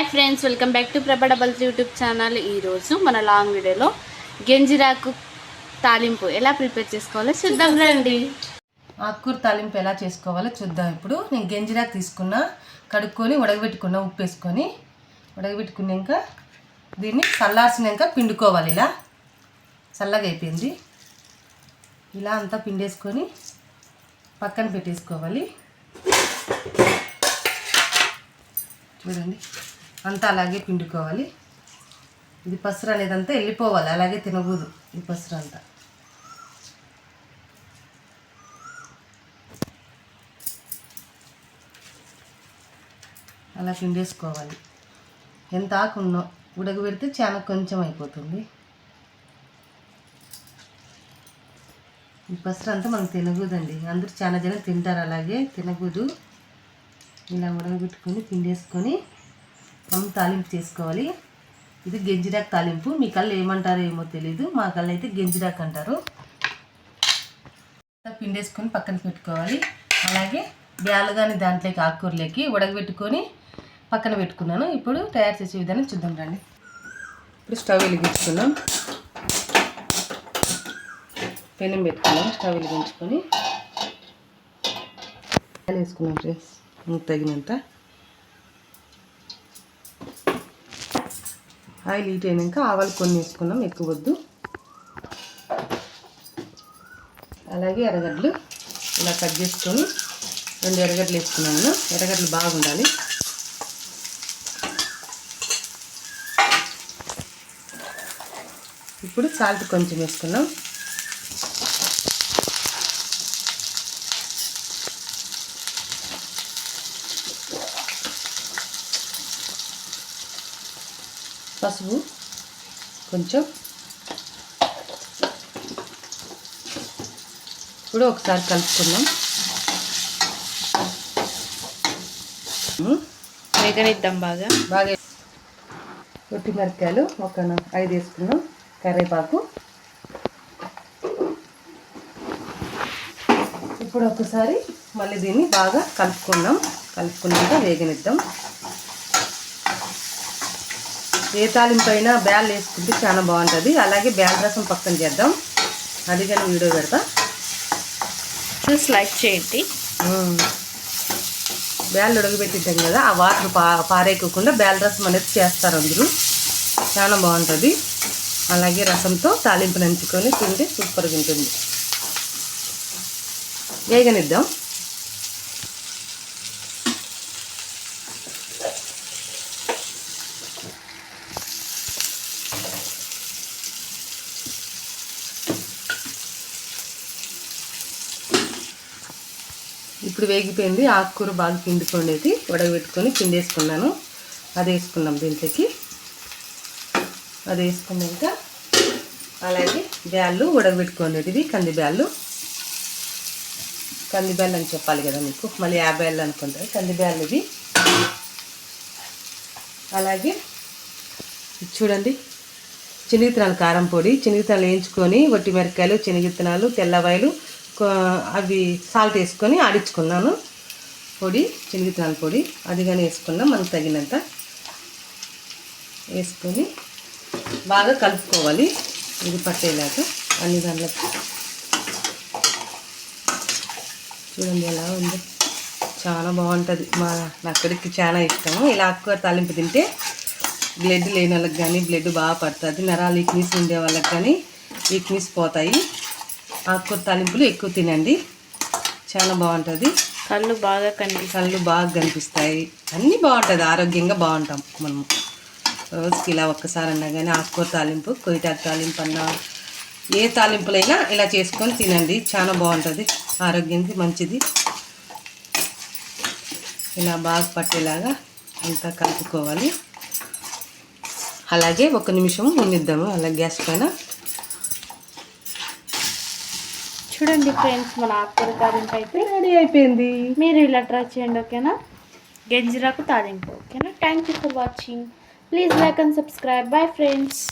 Hi friends welcome back to Prabha doubles YouTube channel. ఈరోజు మన long వీడియోలో గెంజిరాకు తాలింపు ఎలా ప్రిపేర్ చేసుకోవాలో చూద్దాం రండి. ఆకుకూర తాలింపు ఎలా చేసుకోవాలో చూద్దాం ఇప్పుడు. నేను గంజిరాకు తీసుకున్నా కడుక్కొని ఉడకబెట్టుకున్నా ఉప్పు వేసుకొని ఉడకబెట్టుకున్నాక దీన్ని చల్లార్చినాక పిండుకోవాలి ఇలా. చల్లగా అయిపోయింది. ఇలా అంతా పిండేసుకొని పక్కన పెట్టేసుకోవాలి. చూడండి. అంతా అలాగే పిండుకోవాలి. ఇది పసురు అనేదంతా వెళ్ళిపోవాలి. అలాగే తినకూడదు ఈ పసరు అంతా. అలా పిండేసుకోవాలి. ఎంత ఆకున్నో ఉడకబెడితే చాలా కొంచెం అయిపోతుంది. ఈ పసరు అంతా మనం తినకూడదండి. అందరూ చాలా జనం తింటారు అలాగే తినకూడదు. ఇలా ఉడకబెట్టుకొని పిండేసుకొని మనం తాలింపు చేసుకోవాలి. ఇది గెంజిరాక్ తాలింపు. మీ కళ్ళు ఏమంటారో ఏమో తెలీదు. మా కళ్ళు అయితే గెంజిరాక్ అంటారు. పిండేసుకొని పక్కన పెట్టుకోవాలి. అలాగే బ్యాలు కానీ దాంట్లోకి ఆకుకూరలోకి ఉడకబెట్టుకొని పక్కన పెట్టుకున్నాను. ఇప్పుడు తయారు చేసే విధానం చూద్దాం రండి. ఇప్పుడు స్టవ్ వెలిగించుకున్నాం. పెనం పెట్టుకున్నాం. స్టవ్ వెలిగించుకొని. వేసుకున్నాం ఫ్రెండ్స్. తగినంత ఆయిల్ హీట్ అయినాక ఆవాలు కొన్ని వేసుకున్నాం ఎక్కువ వద్దు. అలాగే ఎర్రగడ్డలు ఇలా కట్ చేసుకొని రెండు ఎర్రగడ్డలు వేసుకున్నాను. ఎర్రగడ్డలు బాగుండాలి. ఇప్పుడు సాల్ట్ కొంచెం వేసుకున్నాం పసుపు కొంచెం. ఇప్పుడు ఒకసారి కలుపుకుందాం. వేగనిద్దాం బాగా. బాగా రొట్టి మిరపకాయలు ఒక ఐదు వేసుకున్నాం. కరివేపాకు. ఇప్పుడు ఒకసారి మళ్ళీ దీన్ని బాగా కలుపుకుందాం. కలుపుకున్నాక వేగనిద్దాం. ఏ తాలింపు అయినా బ్యాల్ వేసుకుంటే చాలా బాగుంటుంది. అలాగే బ్యాల్ రసం పక్కన చేద్దాం. అది కానీ వీడియో పెడతా. చూసి లైక్ చేయండి. బ్యాల్ ఉడకబెట్టిద్దాం కదా ఆ వాటర్ పా పారేయకుండా బ్యాల్ రసం అనేది చేస్తారు అందరూ. చాలా బాగుంటుంది. అలాగే రసంతో తాలింపు నంచుకొని తింటే సూపర్గా ఉంటుంది. వేగనిద్దాం. ఇప్పుడు వేగిపోయింది ఆకుకూర బాగా పిండుకునేది ఉడకబెట్టుకొని పిండేసుకున్నాను. అది వేసుకున్నాం దీంట్లోకి. అది వేసుకున్నాక అలాగే బ్యాళ్ళు ఉడకబెట్టుకోండి కంది బ్యాళ్ళు కంది బ్యాళ్ళు అని చెప్పాలి కదా మీకు మళ్ళీ యాభై ఏళ్ళు అనుకుంటారు. కంది బ్యాళ్ళు ఇవి. అలాగే చూడండి. శనగిత్తనాలు కారం పొడి శనగిత్తనాలు వేయించుకొని వట్టి మిరకాయలు శనగిత్తనాలు తెల్లవాయలు అవి సాల్ట్ వేసుకొని ఆడించుకున్నాను. పొడి శనగిత్తనాల పొడి అది కానీ వేసుకున్నాం మనకు తగినంత వేసుకొని బాగా కలుపుకోవాలి. ఇది పట్టేలాగా అన్ని దాంట్లో చూడండి ఎలా ఉంది. చాలా బాగుంటుంది. మా నా అక్కడికి చాలా ఇష్టము. ఇలా ఆకుకూర తాలింపు తింటే బ్లడ్ లేని వాళ్ళకి కానీ బ్లడ్ బాగా పడుతుంది. నరాలు వీక్నెస్ ఉండే వాళ్ళకి కానీ వీక్నెస్ పోతాయి. ఆకుకూర తాలింపులు ఎక్కువ తినండి. చాలా బాగుంటుంది. కళ్ళు బాగా కనిపిస్తాయి కళ్ళు బాగా కనిపిస్తాయి. అన్నీ బాగుంటుంది. ఆరోగ్యంగా బాగుంటాం మనము. రోజుకి ఇలా ఒక్కసారి అన్నా కానీ ఆకుకూర తాలింపు కొయ్యటాకు తాలింపు అన్నా ఏ తాలింపులైనా ఇలా చేసుకొని తినండి. చాలా బాగుంటుంది. ఆరోగ్యానికి మంచిది. ఇలా బాగా పట్టేలాగా అంతా కలుపుకోవాలి. అలాగే ఒక నిమిషం ఉండిద్దాము. అలా గ్యాస్ పైన చూడండి ఫ్రెండ్స్ మన ఆకుకూర తాలింపు అయితే రెడీ అయిపోయింది. మీరు ఇలా ట్రై చేయండి ఓకేనా? గెంజిరాకు తాలింపు ఓకేనా? Thank you for watching please like and subscribe bye friends